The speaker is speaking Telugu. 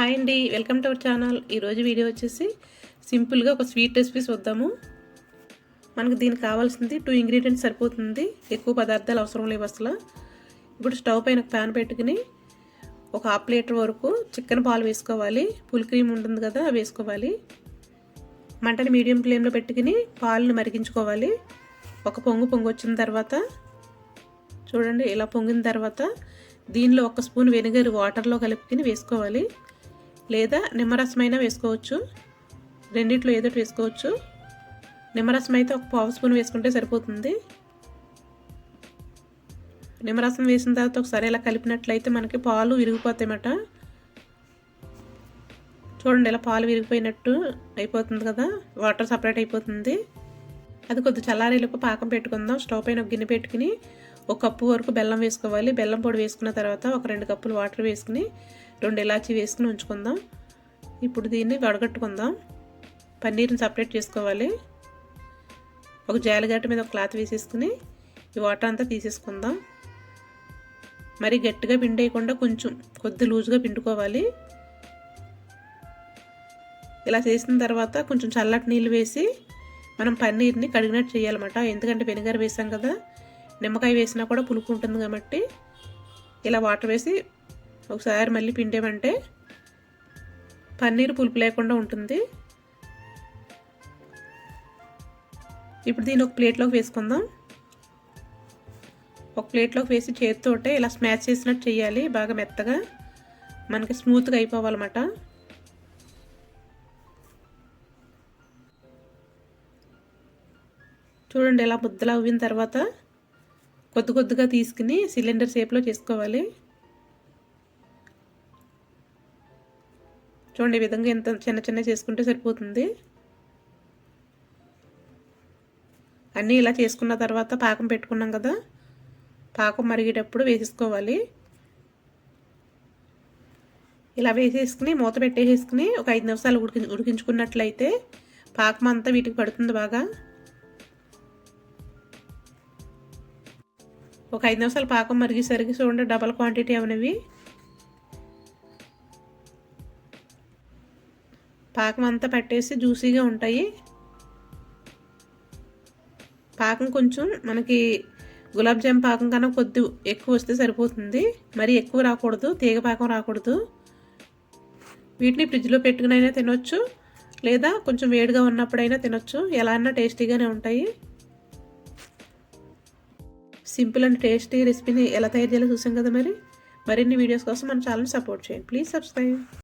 హాయ్ అండి వెల్కమ్ టు అవర్ ఛానల్. ఈరోజు వీడియో వచ్చేసి సింపుల్గా ఒక స్వీట్ రెసిపీ చూద్దాము. మనకు దీనికి కావాల్సింది టూ ఇంగ్రీడియంట్స్ సరిపోతుంది. ఎక్కువ పదార్థాలు అవసరం లేవు అసలు. ఇప్పుడు స్టవ్ పైన ఒక ప్యాన్ పెట్టుకుని ఒక హాఫ్ లీటర్ వరకు చికెన్ పాలు వేసుకోవాలి. పుల్ క్రీమ్ ఉంటుంది కదా అవి వేసుకోవాలి. మంటని మీడియం ఫ్లేమ్లో పెట్టుకుని పాలను మరిగించుకోవాలి. ఒక పొంగు పొంగు వచ్చిన తర్వాత చూడండి ఇలా పొంగిన తర్వాత దీనిలో ఒక స్పూన్ వెనిగర్ వాటర్లో కలుపుకుని వేసుకోవాలి. లేదా నిమ్మరసమైనా వేసుకోవచ్చు. రెండిట్లో ఏదో వేసుకోవచ్చు. నిమ్మరసం అయితే ఒక పావు స్పూన్ వేసుకుంటే సరిపోతుంది. నిమ్మరసం వేసిన తర్వాత ఒకసారి ఇలా కలిపినట్లయితే మనకి పాలు విరిగిపోతాయన్నమాట. చూడండి ఇలా పాలు విరిగిపోయినట్టు అయిపోతుంది కదా. వాటర్ సపరేట్ అయిపోతుంది. అది కొద్ది చల్లారేలకు పాకం పెట్టుకుందాం. స్టవ్ పైన ఒక గిన్నె పెట్టుకుని ఒక కప్పు వరకు బెల్లం వేసుకోవాలి. బెల్లం పొడి వేసుకున్న తర్వాత ఒక రెండు కప్పులు వాటర్ వేసుకుని రెండు ఇలాచీ వేసుకుని ఉంచుకుందాం. ఇప్పుడు దీన్ని వడగట్టుకుందాం. పన్నీర్ని సపరేట్ చేసుకోవాలి. ఒక జాలిగట్ట మీద ఒక క్లాత్ వేసేసుకుని ఈ వాటర్ అంతా తీసేసుకుందాం. మరి గట్టిగా పిండేయకుండా కొంచెం కొద్ది లూజ్గా పిండుకోవాలి. ఇలా చేసిన తర్వాత కొంచెం చల్లటి నీళ్ళు వేసి మనం పన్నీర్ని కడిగినట్టు చేయాలన్నమాట. ఎందుకంటే వెనిగర్ వేసాం కదా. నిమ్మకాయ వేసినా కూడా పులుపు ఉంటుంది కాబట్టి ఇలా వాటర్ వేసి ఒకసారి మళ్ళీ పిండేమంటే పన్నీర్ పులుపు లేకుండా ఉంటుంది. ఇప్పుడు దీన్ని ఒక ప్లేట్లోకి వేసుకుందాం. ఒక ప్లేట్లోకి వేసి చేతితోటే ఇలా స్మాచ్ చేసినట్టు చేయాలి. బాగా మెత్తగా మనకి స్మూత్గా అయిపోవాలన్నమాట. చూడండి ఇలా ముద్దలా అవ్విన తర్వాత కొద్ది కొద్దిగా తీసుకుని సిలిండర్ షేప్లో చేసుకోవాలి. చూడండి ఈ విధంగా ఎంత చిన్న చిన్న చేసుకుంటే సరిపోతుంది. అన్నీ ఇలా చేసుకున్న తర్వాత పాకం పెట్టుకున్నాం కదా పాకం మరిగేటప్పుడు వేసేసుకోవాలి. ఇలా వేసేసుకుని మూత పెట్టేసేసుకుని ఒక ఐదు నిమిషాలు ఉడికి ఉడికించుకున్నట్లయితే పాకం అంతా వీటికి పడుతుంది బాగా. ఒక ఐదు నిమిషాలు పాకం మరిగేసరికి చూడండి డబల్ క్వాంటిటీ అవనవి. పాకం అంతా పట్టేసి జ్యూసీగా ఉంటాయి. పాకం కొంచెం మనకి గులాబ్ జామ్ పాకం కన్నా కొద్ది ఎక్కువ వస్తే సరిపోతుంది. మరి ఎక్కువ రాకూడదు తీగ పాకం రాకూడదు. వీటిని ఫ్రిడ్జ్లో పెట్టుకునైనా తినొచ్చు లేదా కొంచెం వేడిగా ఉన్నప్పుడైనా తినొచ్చు. ఎలా అన్నా టేస్టీగానే ఉంటాయి. సింపుల్ అండ్ టేస్టీ రెసిపీని ఎలా తయారు చేయాలో చూసాం కదా మరి. మరిన్ని వీడియోస్ కోసం మన ఛానల్ సపోర్ట్ చేయండి. Please subscribe.